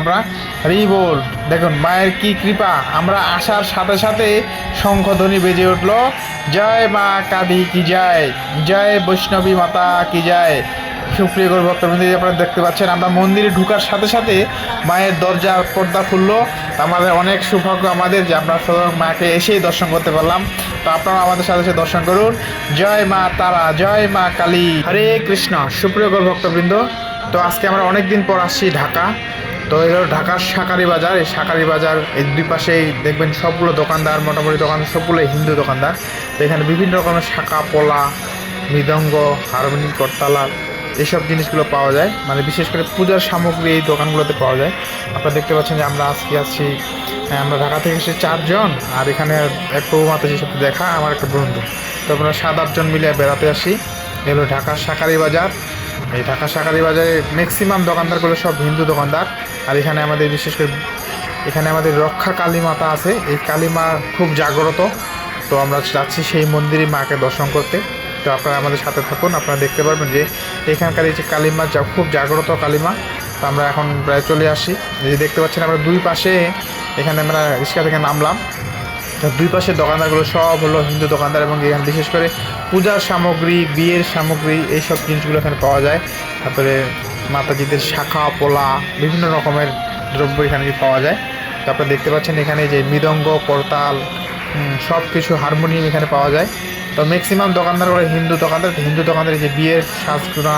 আমরা রিবোল দেখুন, মায়ের কি কৃপা। আমরা আসার সাথে সাথে শঙ্খধ্বনি বেজে উঠল, জয় মা কালী কি জয়? জয় বৈষ্ণবী মাতা কি জয়? সুপ্রিয় গৌর ভক্তবৃন্দ আপনারা দেখতে পাচ্ছেন, আমরা মন্দিরে ঢুকার সাথে সাথে মায়ের দরজা পর্দা খুললো। আমাদের অনেক সৌভাগ্য আমাদের যে আমরা সবাই মাকে এসেই দর্শন করতে পারলাম। তো আপনারা আমাদের সাথে সাথে দর্শন করুন। জয় মা তারা, জয় মা কালী। হরে কৃষ্ণ। সুপ্রিয় গৌর ভক্তবৃন্দ, তো আজকে আমরা অনেক দিন পর আসছি ঢাকা। তো এই হলো ঢাকার শাকারি বাজার। এই শাকারি বাজার এই দুই পাশেই দেখবেন সবগুলো দোকানদার মোটামুটি দোকানদার সবগুলো হিন্দু দোকানদার। তো এখানে বিভিন্ন রকমের শাঁকা পোলা মৃদঙ্গ হারমোনি করতালা এইসব জিনিসগুলো পাওয়া যায়। মানে বিশেষ করে পূজার সামগ্রী এই দোকানগুলোতে পাওয়া যায়। আপনারা দেখতে পাচ্ছেন যে আমরা আজকে আছি হ্যাঁ, আমরা ঢাকা থেকে এসে চারজন আর এখানে এক প্রভু মাতাজির সাথে দেখা আমার একটা বন্ধু। তো আমরা সাত আটজন মিলে বেড়াতে আসি। এগুলো ঢাকার শাকারি বাজার। এই ঢাকা শাকারি বাজারে ম্যাক্সিমাম দোকানদারগুলো সব হিন্দু দোকানদার। আর এখানে আমাদের বিশেষ করে এখানে আমাদের রক্ষা কালী মাতা আছে। এই কালী মা খুব জাগ্রত। তো আমরা যাচ্ছি সেই মন্দিরে মাকে দর্শন করতে। তো আপনারা আমাদের সাথে থাকুন, আপনারা দেখতে পারবেন যে এখানকার এই যে কালীমা যা খুব জাগ্রত কালীমা তো আমরা এখন প্রায় চলে আসি। যে দেখতে পাচ্ছেন আমরা দুই পাশে এখানে আমরা রিক্সা থেকে নামলাম। দুই পাশের দোকানদারগুলো সব হলো হিন্দু দোকানদার এবং এখানে বিশেষ করে পূজার সামগ্রী, বিয়ের সামগ্রী এইসব জিনিসগুলো এখানে পাওয়া যায়। তারপরে মাতাজিদের শাখা, পোলা, বিভিন্ন রকমের দ্রব্য এখানে পাওয়া যায়। তো আপনারা দেখতে পাচ্ছেন এখানে যে মৃদঙ্গ করতাল সব কিছু হারমোনিয়াম এখানে পাওয়া যায়। তো ম্যাক্সিমাম দোকানদারগুলো হিন্দু দোকানদার হিন্দু দোকানদার যে বিয়ের সাজগুনা,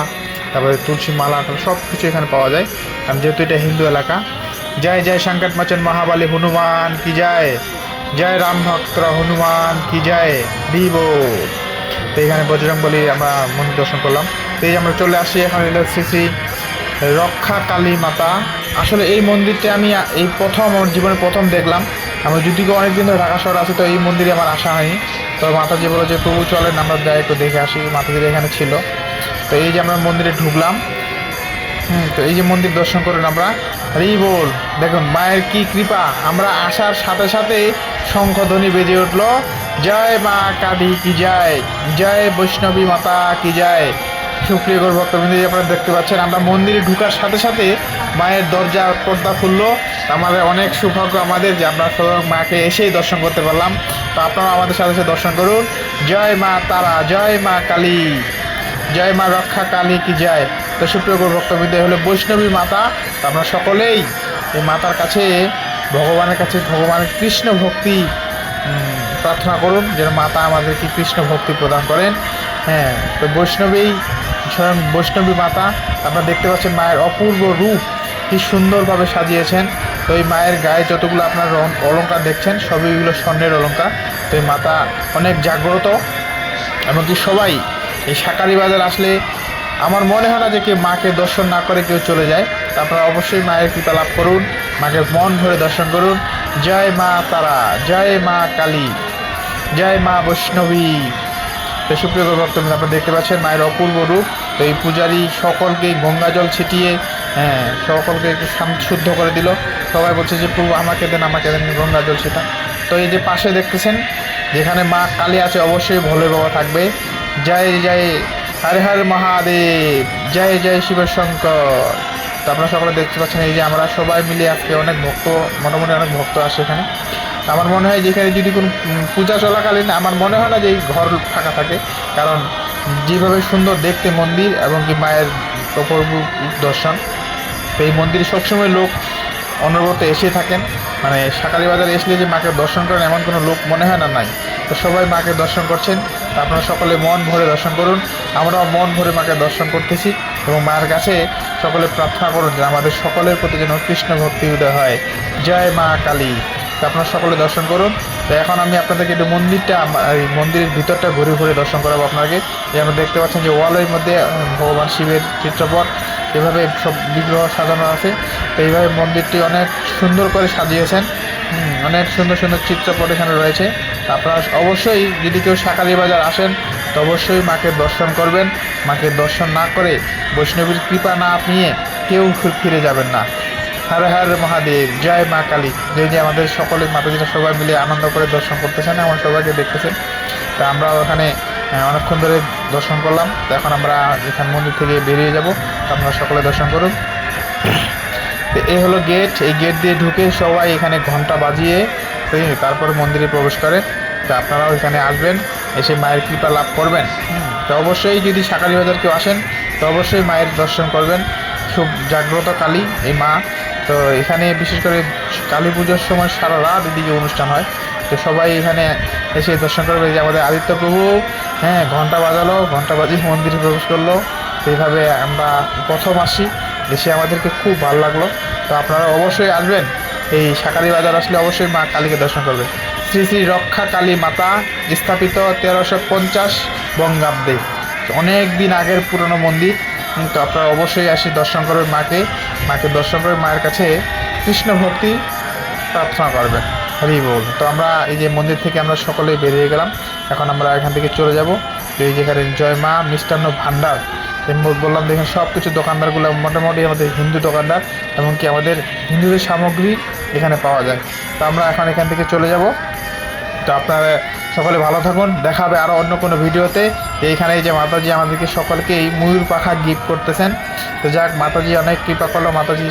তারপরে তুলসী মালা সব কিছু এখানে পাওয়া যায়। কারণ যেহেতু এটা হিন্দু এলাকা। জয় জয়, সংকট মাচন মহাবালী, হনুমান, কি যায় জয় রাম ভক্তরা হনুমান, কি জয়? দিব তো এখানে বজরং বলি আমরা মন্দির দর্শন করলাম। তো এই আমরা চলে আসি এখন এলো শ্রী রক্ষা কালী মাতা। আসলে এই মন্দিরটা আমি এই প্রথম আমার জীবনে প্রথম দেখলাম। আমি যদি কেউ অনেকদিন ধরে ঢাকা শহর আছে, তো এই মন্দিরে আমার আসা হয়নি। তো মাতাজি বলো যে, প্রভু চলেন, আমরা যাই একটু দেখে আসি। মাতাজির এখানে ছিল। তো এই যে আমরা মন্দিরে ঢুকলাম। হুম, তো এই যে মন্দির দর্শন করুন আমরা। রিবোল, দেখুন, মায়ের কি কৃপা। আমরা আসার সাথে সাথে শঙ্খধ্বনি বেজে উঠল, জয় মা কালী কি জয়? জয় বৈষ্ণবী মাতা কি জয়? সুপ্রিয় গৌর ভক্তবৃন্দ আপনারা দেখতে পাচ্ছেন, আমরা মন্দিরে ঢুকার সাথে সাথে মায়ের দরজা পর্দা খুললো। আমাদের অনেক সৌভাগ্য আমাদের যে আমরা মাকে এসেই দর্শন করতে পারলাম। তো আপনারা আমাদের সাথে সাথে দর্শন করুন। জয় মা তারা, জয় মা কালী। জয় মা রক্ষা কালী কি জয়? তো সুপ্রিয় গৌর ভক্তবৃন্দ হলো বৈষ্ণবী মাতা। আমরা সকলেই এই মাতার কাছে ভগবানের কাছে ভগবানের কৃষ্ণ ভক্তি প্রার্থনা করুন যেন মাতা আমাদেরকে কৃষ্ণ ভক্তি প্রদান করেন। হ্যাঁ তো বৈষ্ণবী, স্বয়ং বৈষ্ণবী মাতা, আপনারা দেখতে পাচ্ছেন মায়ের অপূর্ব রূপ, কি সুন্দরভাবে সাজিয়েছেন। তো এই মায়ের গায়ে যতগুলো আপনার রং- অলংকার দেখছেন, সবই এগুলো স্বর্ণের অলংকার। তো এই মাতা অনেক জাগ্রত, এমনকি সবাই এই শাকারি বাজার আসলে আমার মনে হয় না যে কেউ মাকে দর্শন না করে কেউ চলে যায়। আপনারা অবশ্যই মায়ের কৃপা লাভ করুন, মাকে মন ভরে দর্শন করুন। জয় মা তারা, জয় মা কালী, জয় মা বৈষ্ণবী। তো সুপ্রিয় ভক্তবৃন্দ আপনারা দেখতে পাচ্ছেন মায়ের অপূর্ব রূপ। তো এই পূজারী সকলকে গঙ্গা জল ছিটিয়ে হ্যাঁ সকলকে একটু শুদ্ধ করে দিল। সবাই বলছে যে, প্রভু, আমাকে দেন আমাকে দেন, গঙ্গা জল সেটা তো এই যে পাশে দেখতেছেন, যেখানে মা কালী আছে, অবশ্যই ভোলে বাবা থাকবে। জয় জয়, হরে, হর মহাদেব, জয় জয় শিব শঙ্কর। তো আপনারা সকলে দেখতে পাচ্ছেন এই যে আমরা সবাই মিলে আজকে অনেক ভক্ত মোটামুটি অনেক ভক্ত আসে এখানে। আমার মনে হয় যেখানে যদি কোনো পূজা চলাকালীন আমার মনে হয় না যে এই ঘর ফাঁকা থাকে। কারণ যেভাবে সুন্দর দেখতে মন্দির এবং কি মায়ের অপূর্ব দর্শন এই মন্দিরে সবসময় লোক অনবরত এসে থাকেন। মানে সাকারি বাজারে এসলে যে মাকে দর্শন করেন এমন কোনো লোক মনে হয় না, নাই। তো সবাই মাকে দর্শন করছেন। আপনারা সকলে মন ভরে দর্শন করুন। আমরাও মন ভরে মাকে দর্শন করতেছি এবং মায়ের কাছে সকলে প্রার্থনা করুন যে আমাদের সকলের প্রতি যেন কৃষ্ণ ভক্তি উদয় হয়। জয় মা কালী। আপনারা সকলে দর্শন করুন। তো এখন আমি আপনাদেরকে একটু মন্দিরটা এই মন্দিরের ভিতরটা ঘুরে ঘুরে দর্শন করাবো আপনাকে। এই আমরা দেখতে পাচ্ছেন যে ওয়ালের মধ্যে ভগবান শিবের চিত্রপট, এভাবে সব বিগ্রহ সাজানো আছে। তো এইভাবে মন্দিরটি অনেক সুন্দর করে সাজিয়েছেন। অনেক সুন্দর সুন্দর চিত্রপট এখানে রয়েছে। আপনারা অবশ্যই যদি কেউ শাকালি বাজার আসেন তো অবশ্যই মাকে দর্শন করবেন। মাকে দর্শন না করে বৈষ্ণবীর কৃপা না নিয়ে কেউ ফির- যাবেন না। হর হর মহাদেব, জয় মা কালী। যে যে আমাদের সকলে মাতাজিরা সবাই মিলে আনন্দ করে দর্শন করতেছেন এবং সবাইকে দেখতেছেন। তা আমরা ওখানে অনেকক্ষণ ধরে দর্শন করলাম। তো এখন আমরা এখান মন্দির থেকে বেরিয়ে যাব। আপনারা সকলে দর্শন করুন। তো এই হলো গেট। এই গেট দিয়ে ঢুকে সবাই এখানে ঘণ্টা বাজিয়ে, তারপরে মন্দিরে প্রবেশ করে। তো আপনারাও এখানে আসবেন। এসে মায়ের কৃপা লাভ করবেন। তো অবশ্যই যদি সাকারি বাজার কেউ আসেন, তো অবশ্যই মায়ের দর্শন করবেন। খুব জাগ্রত কালী, এই মা। তো এখানে বিশেষ করে কালী পুজোর সময় সারা রাত এদিকে অনুষ্ঠান হয়। তো সবাই এখানে এসে দর্শন করবে। যে আমাদের আদিত্য প্রভু হ্যাঁ ঘণ্টা বাজালো ঘণ্টা বাজিয়ে মন্দিরে প্রবেশ করল। এইভাবে আমরা প্রথম আসি। এসে আমাদেরকে খুব ভালো লাগল। তো আপনারা অবশ্যই আসবেন। এই সাকারি বাজার আসলে অবশ্যই মা কালীকে দর্শন করবে। শ্রী শ্রী রক্ষা কালী মাতা, স্থাপিত তেরোশো পঞ্চাশ বঙ্গাব্দে। অনেক দিন আগের পুরনো মন্দির। তো আপনারা অবশ্যই আসি দর্শন করবেন মাকে। মাকে দর্শন করে মায়ের কাছে কৃষ্ণ ভক্তি প্রার্থনা করবেন হরি বল। তো আমরা এই যে মন্দির থেকে আমরা সকলেই বেরিয়ে গেলাম। এখন আমরা এখান থেকে চলে যাব। এই যেখানে জয় মা, মিষ্টান্ন ভাণ্ডার। বললাম দেখেন সব কিছু দোকানদারগুলো মোটামুটি আমাদের হিন্দু দোকানদার, এমনকি আমাদের হিন্দুদের সামগ্রী এখানে পাওয়া যায়। আমরা এখন এখান থেকে চলে যাব। তো আপনারা সকলে ভালো থাকুন। দেখা হবে আরও অন্য কোনো ভিডিওতে। এইখানে যে মাতাজি আমাদেরকে সকলকে এই ময়ূর পাখা গিফট করতেছেন। তো যাক, মাতাজি অনেক কৃপা করল। মাতাজি